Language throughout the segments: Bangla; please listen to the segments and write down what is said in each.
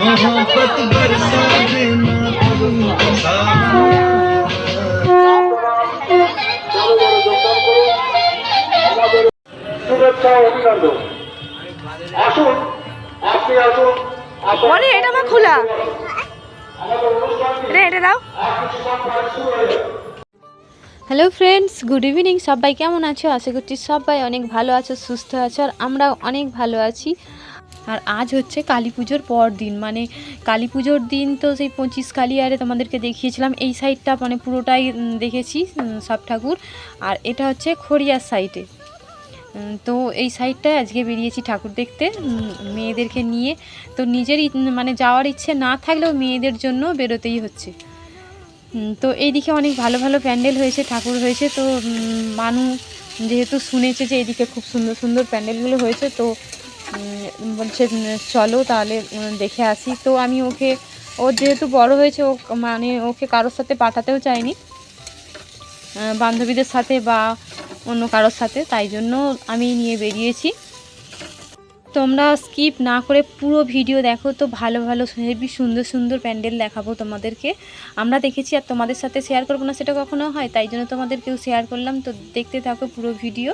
मोहब्बत बरसा देना तुम শুভেচ্ছা ও অভিনন্দন আসুন আপনি আসুন আপনার বলে এটা আমার খোলা আমাদের অনুষ্ঠানটি রে এটা দাও আর কিছুক্ষণ পরে শুরু হয়ে যাবে হ্যালো ফ্রেন্ডস গুড ইভিনিং সবাই কেমন আছো আশা করছি সবাই অনেক ভালো আছো সুস্থ আছো আর আমরাও অনেক ভালো আছি আর আজ হচ্ছে কালী পুজোর পর দিন। মানে কালী পুজোর দিন তো সেই পঁচিশ কালী আরে তোমাদেরকে দেখিয়েছিলাম, এই সাইডটা মানে পুরোটাই দেখেছি সব ঠাকুর। আর এটা হচ্ছে খড়িয়ার সাইডে তো এই সাইডটায় আজকে বেরিয়েছি ঠাকুর দেখতে মেয়েদেরকে নিয়ে। তো নিজের মানে যাওয়ার ইচ্ছে না থাকলেও মেয়েদের জন্য বেরোতেই হচ্ছে। তো এইদিকে অনেক ভালো ভালো প্যান্ডেল হয়েছে, ঠাকুর হয়েছে। তো মানু যেহেতু শুনেছে যে এদিকে খুব সুন্দর সুন্দর প্যান্ডেলগুলো হয়েছে, তো বলছে চলো তাহলে দেখে আসি। তো আমি ওকে, ও যেহেতু বড় হয়েছে, ও মানে ওকে কারোর সাথে পাঠাতেও চাইনি। বান্ধবীদের সাথে বা অন্য কারোর সাথে, তাই জন্য আমি নিয়ে বেরিয়েছি। তোমরা স্কিপ না করে পুরো ভিডিও দেখো, তো ভালো ভালো হেবি সুন্দর সুন্দর প্যান্ডেল দেখাবো তোমাদেরকে। আমরা দেখেছি আর তোমাদের সাথে শেয়ার করব না, সেটা কখনো হয়, তাই জন্য তোমাদেরকেও শেয়ার করলাম, তো দেখতে থাকো পুরো ভিডিও।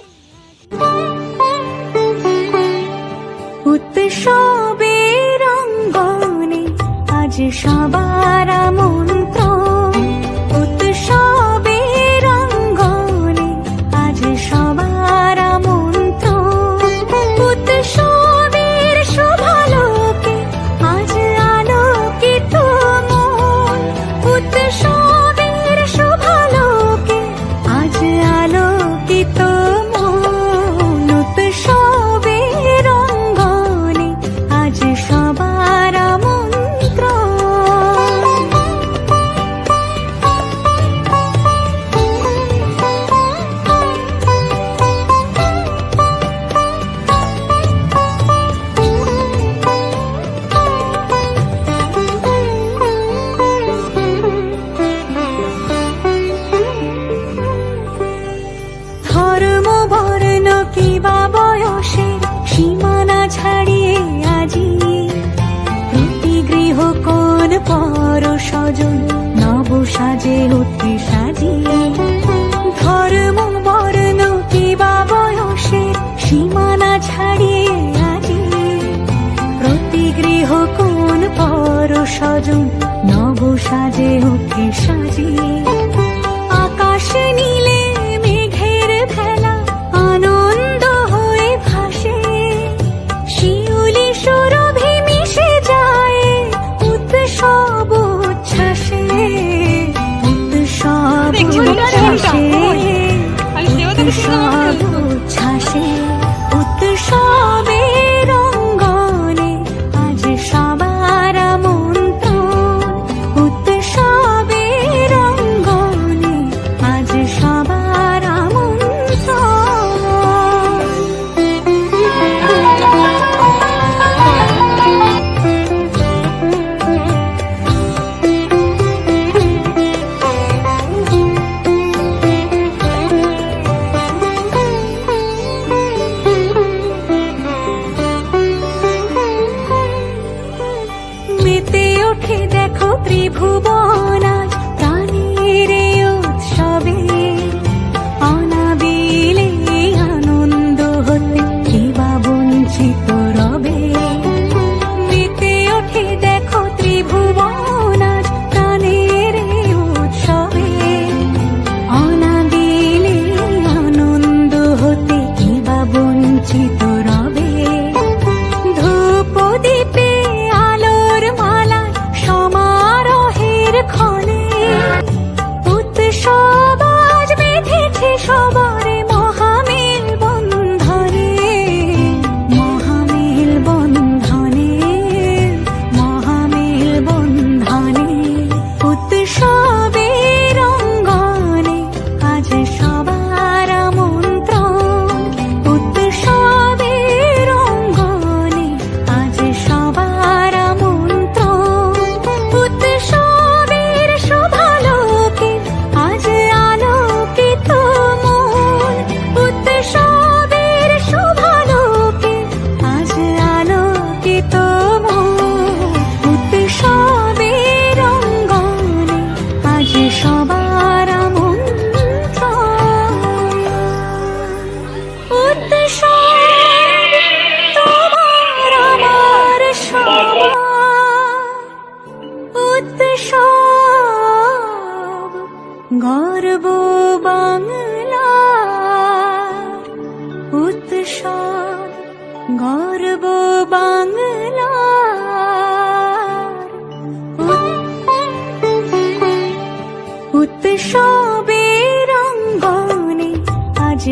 উৎসবের রঙ্গনে আজ সবার আজ পর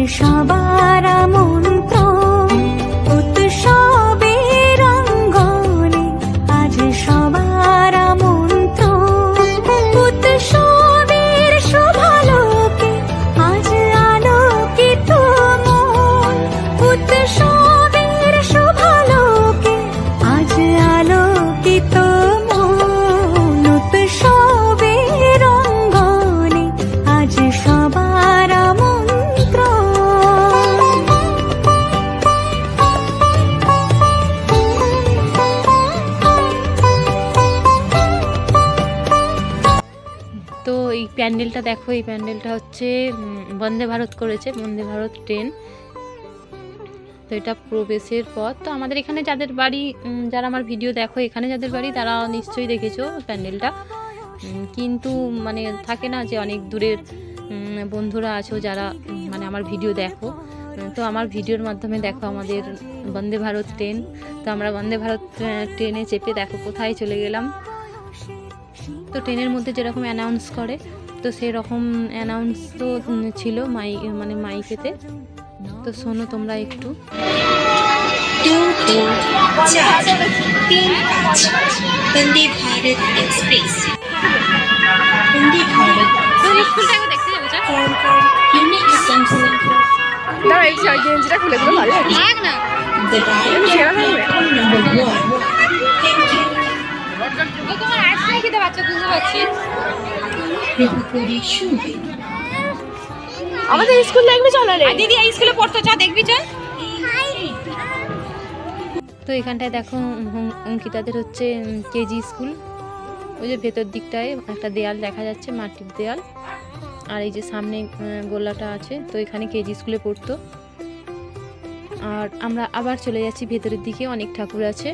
আজ সবার বন্দে ভারত করেছে, বন্দে ভারত ট্রেন। তো এটা প্রবেশের পথ। তো আমাদের এখানে যাদের বাড়ি যারা আমার ভিডিও দেখো, এখানে যাদের বাড়ি, তারা নিশ্চয়ই দেখেছ প্যান্ডেলটা। কিন্তু মানে থাকে না যে অনেক দূরের বন্ধুরা আছো যারা মানে আমার ভিডিও দেখো। তো আমার ভিডিওর মাধ্যমে দেখো আমাদের বন্দে ভারত ট্রেন। তো আমরা বন্দে ভারত ট্রেনে চেপে দেখো কোথায় চলে গেলাম। তো ট্রেনের মধ্যে যেরকম অ্যানাউন্স করে তো সেরকম অ্যানাউন্স তো ছিল মাই মানে মাইকেতে। তো শোনো তোমরা একটু। বন্দে বুঝতে পারছি। আমাদের স্কুল দেখবি চল রে। দিদি এই স্কুলে পড়তো চা দেখবি চল। তো এখানটায় দেখো অঙ্কিতাদের হচ্ছে কেজি স্কুল। ওই যে ভেতর দিকটায় একটা দেয়াল দেখা যাচ্ছে মাটির দেয়াল। আর এই যে সামনে গোলাটা আছে তো এখানে কেজি স্কুলে পড়তো। আর আমরা আবার চলে যাচ্ছি ভেতরের দিকে অনেক ঠাকুর আছে।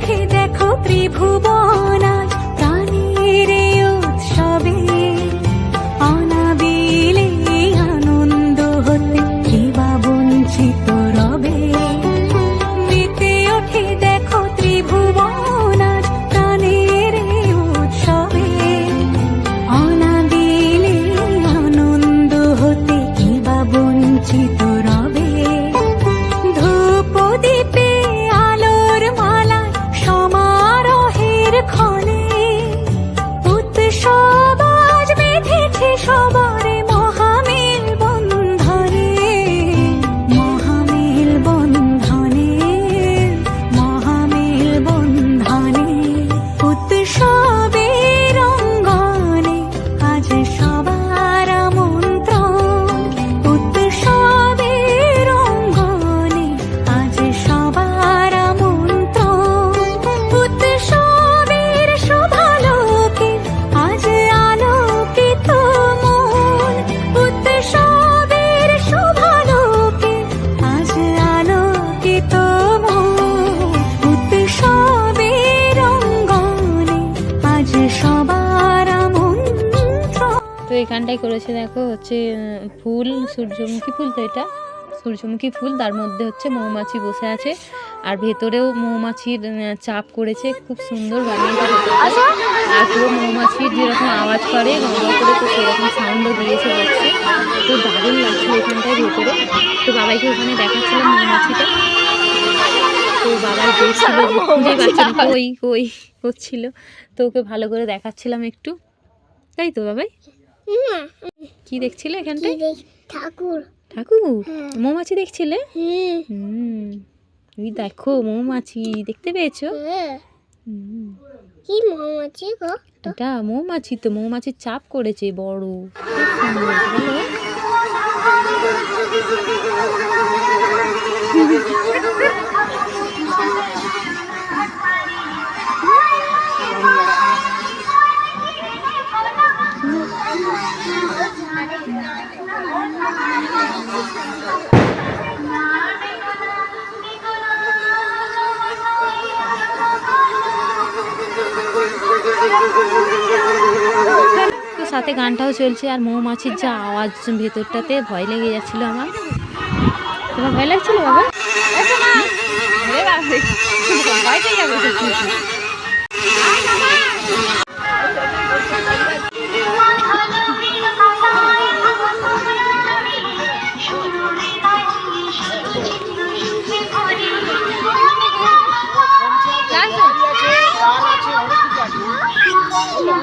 ওঠে দেখো ত্রিভুবন করেছে দেখো হচ্ছে ফুল সূর্যমুখী ফুল তো এটা। সূর্যমুখী ফুল তার মধ্যে হচ্ছে মৌমাছি বসে আছে। আর ভেতরেও মৌমাছির চাপ করেছে খুব সুন্দর বানিয়েছে আর পুরো মৌমাছির যেরকম আওয়াজ করে গঙ্গা করে তো সেরকম সাউন্ডও দিয়েছে বলছে। তো দারুণ লাগছিল এখানটায় ভেতরে। তো বাবাইকে ওখানে দেখাচ্ছিলাম মৌমাছিটা। তো বাবাই দেখছিল খুঁজে কই কই করছিল। তো ওকে ভালো করে দেখাচ্ছিলাম একটু। তাই তো বাবাই? কি দেখছিলে এখানটায়? ঠাকুর। ঠাকুর? মৌমাছি দেখছিলে? হুম। ওই দেখো মৌমাছি। দেখতে পেয়েছ? হ্যাঁ। কি মৌমাছি গো? এটা মৌমাছি তো মৌমাছির চাপ করেছে বড়। সুন্দর, সাথে গানটাও চলছে আর মৌমাছির যা আওয়াজ ভেতরটাতে ভয় লেগে যাচ্ছিল আমার। তোমার ভয় লাগছিল বাবা?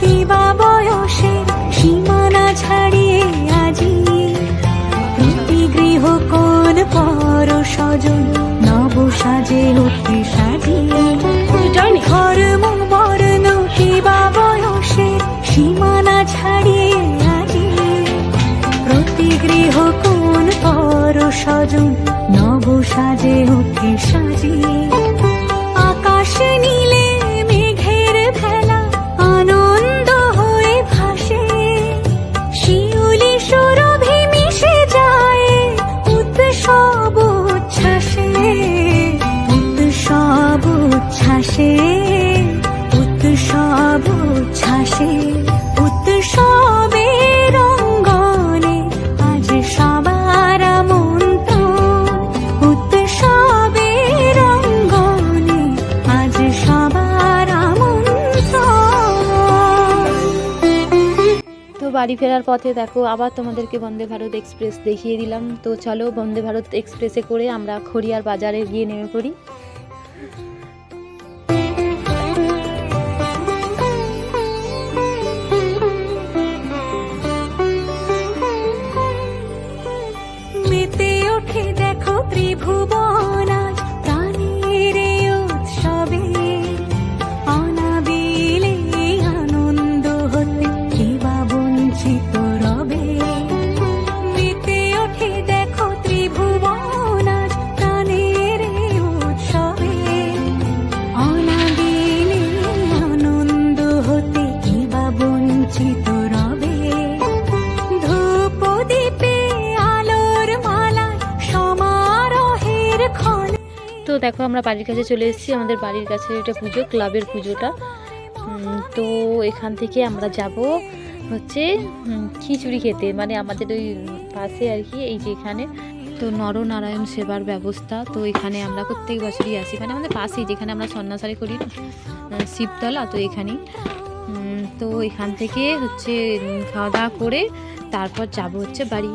কিবা বয়সে সীমানা ছাড়িয়ে আজি। প্রতি গৃহ কোন পর স্বজন নব সাজে উঠে সাজিয়ে। ধর্ম বর্ণ কিবা বয়সে সীমানা ছাড়িয়ে আজি। প্রতি গৃহ কোন পর স্বজন নব সাজে উঠে সাজিয়ে। বাড়ি ফেরার পথে দেখো, আবার তোমাদেরকে বন্দে ভারত এক্সপ্রেস দেখিয়ে দিলাম। তো চলো বন্দে ভারত এক্সপ্রেসে করে আমরা খড়িয়ার বাজারে গিয়ে নেমে পড়ি। মেতে দেখো ত্রিভুবন। বাড়ির কাছে চলে এসেছি, আমাদের বাড়ির কাছে এটা পুজো, ক্লাবের পুজোটা। তো এখান থেকে আমরা যাব হচ্ছে খিচুড়ি খেতে। মানে আমাদের ওই পাশে আর কি, এই যে এখানে। তো নরনারায়ণ সেবার ব্যবস্থা, তো এখানে আমরা প্রত্যেক বছরই আসি। মানে আমাদের পাশেই, যেখানে আমরা সন্ন্যাসারি করি শিবতলা, তো এখানেই। তো এখান থেকে হচ্ছে খাওয়া দাওয়া করে তারপর যাব হচ্ছে বাড়ি।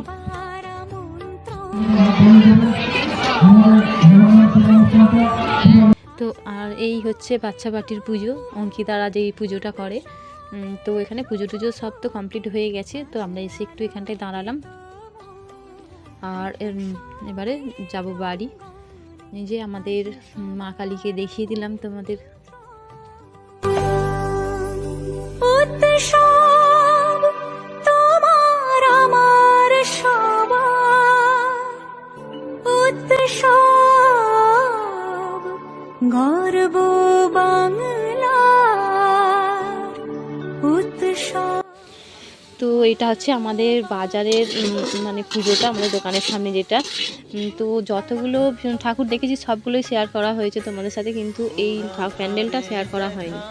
তো আর এই হচ্ছে বাচ্চা বাটির পুজো। অঙ্কিতারা যে পুজোটা করে। তো এখানে পুজো টুজো সব তো কমপ্লিট হয়ে গেছে। তো আমরা এসে একটু এখানটায় দাঁড়ালাম। আর এবারে যাব বাড়ি। এই যে আমাদের মা কালীকে দেখিয়ে দিলাম তোমাদের। গর্ব তো এটা হচ্ছে আমাদের বাজারের মানে পুজোটা আমাদের দোকানের সামনে যেটা। তো যতগুলো ঠাকুর দেখেছি, সবগুলোই শেয়ার করা হয়েছে তোমাদের সাথে, কিন্তু এই প্যান্ডেলটা শেয়ার করা হয়নি।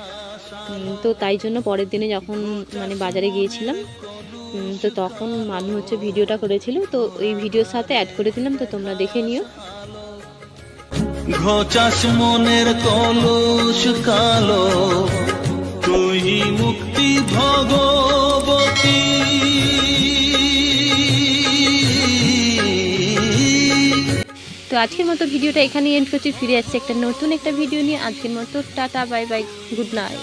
তো তাই জন্য পরের দিনে যখন মানে বাজারে গিয়েছিলাম তো তখন মানু হচ্ছে ভিডিওটা করেছিল। তো এই ভিডিওর সাথে অ্যাড করে দিলাম, তো তোমরা দেখে নিও। ঘচাস মনের কালো, তুই মুক্তি ভগবতী। তো আজকের মতো ভিডিওটা এখানে এন্ড করছি, ফিরে আসছে একটা নতুন একটা ভিডিও নিয়ে। আজকের মতো tata bye bye good night